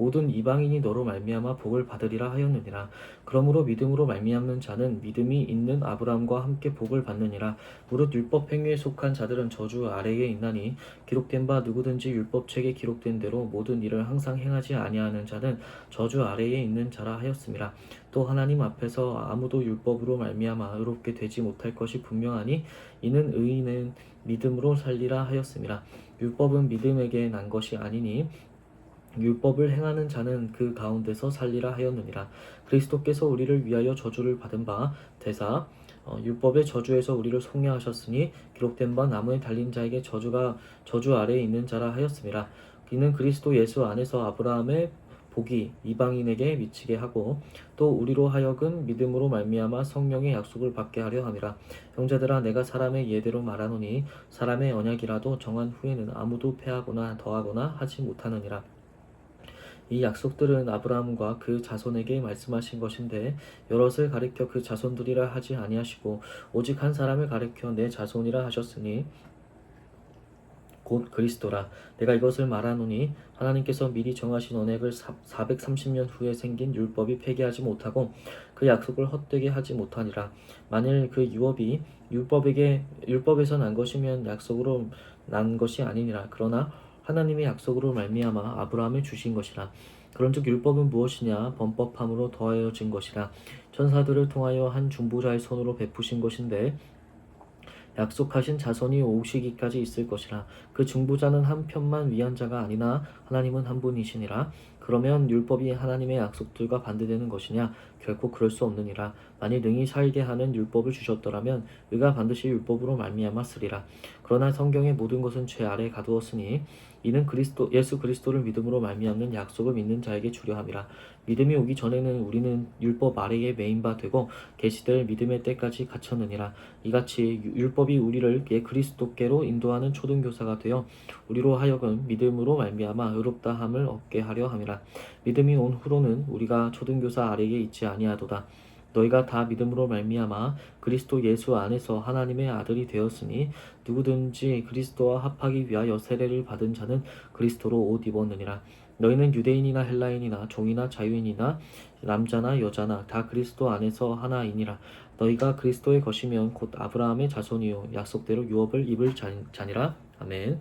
모든 이방인이 너로 말미암아 복을 받으리라 하였느니라. 그러므로 믿음으로 말미암는 자는 믿음이 있는 아브라함과 함께 복을 받느니라. 무릇 율법 행위에 속한 자들은 저주 아래에 있나니 기록된 바 누구든지 율법책에 기록된 대로 모든 일을 항상 행하지 아니하는 자는 저주 아래에 있는 자라 하였음이라 또 하나님 앞에서 아무도 율법으로 말미암아 의롭게 되지 못할 것이 분명하니 이는 의인은 믿음으로 살리라 하였음이라 율법은 믿음에게 난 것이 아니니 율법을 행하는 자는 그 가운데서 살리라 하였느니라. 그리스도께서 우리를 위하여 저주를 받은 바 대사 어, 율법의 저주에서 우리를 속량하셨으니 기록된 바 나무에 달린 자에게 저주가 저주 아래에 있는 자라 하였음이라 이는 그리스도 예수 안에서 아브라함의 복이 이방인에게 미치게 하고 또 우리로 하여금 믿음으로 말미암아 성령의 약속을 받게 하려 함이라. 형제들아 내가 사람의 예대로 말하노니 사람의 언약이라도 정한 후에는 아무도 패하거나 더하거나 하지 못하느니라 이 약속들은 아브라함과 그 자손에게 말씀하신 것인데 여럿을 가리켜 그 자손들이라 하지 아니하시고 오직 한 사람을 가리켜 내 자손이라 하셨으니 곧 그리스도라. 내가 이것을 말하노니 하나님께서 미리 정하신 언약을 430년 후에 생긴 율법이 폐기하지 못하고 그 약속을 헛되게 하지 못하니라. 만일 그 유업이 율법에게 율법에서 난 것이면 약속으로 난 것이 아니니라. 그러나 하나님의 약속으로 말미암아 아브라함에 주신 것이라. 그런즉 율법은 무엇이냐? 범법함으로 더하여진 것이라. 천사들을 통하여 한 중보자의 손으로 베푸신 것인데 약속하신 자손이 오시기까지 있을 것이라. 그 중보자는 한 편만 위한 자가 아니나 하나님은 한 분이시니라 그러면 율법이 하나님의 약속들과 반대되는 것이냐? 결코 그럴 수 없느니라. 만일 능히 살게 하는 율법을 주셨더라면 의가 반드시 율법으로 말미암아 쓰리라. 그러나 성경의 모든 것은 죄 아래 가두었으니 이는 그리스도 예수 그리스도를 믿음으로 말미암는 약속을 믿는 자에게 주려 함이라. 믿음이 오기 전에는 우리는 율법 아래에 메인 바 되고 계시될 믿음의 때까지 갇혔느니라. 이같이 율법이 우리를 예 그리스도께로 인도하는 초등 교사가 되어 우리로 하여금 믿음으로 말미암아 의롭다함을 얻게 하려 함이라 믿음이 온 후로는 우리가 초등교사 아래에 있지 아니하도다. 너희가 다 믿음으로 말미암아 그리스도 예수 안에서 하나님의 아들이 되었으니 누구든지 그리스도와 합하기 위하여 세례를 받은 자는 그리스도로 옷 입었느니라. 너희는 유대인이나 헬라인이나 종이나 자유인이나 남자나 여자나 다 그리스도 안에서 하나이니라. 너희가 그리스도의 것이면 곧 아브라함의 자손이요. 약속대로 유업을 입을 자- 자니라. 아멘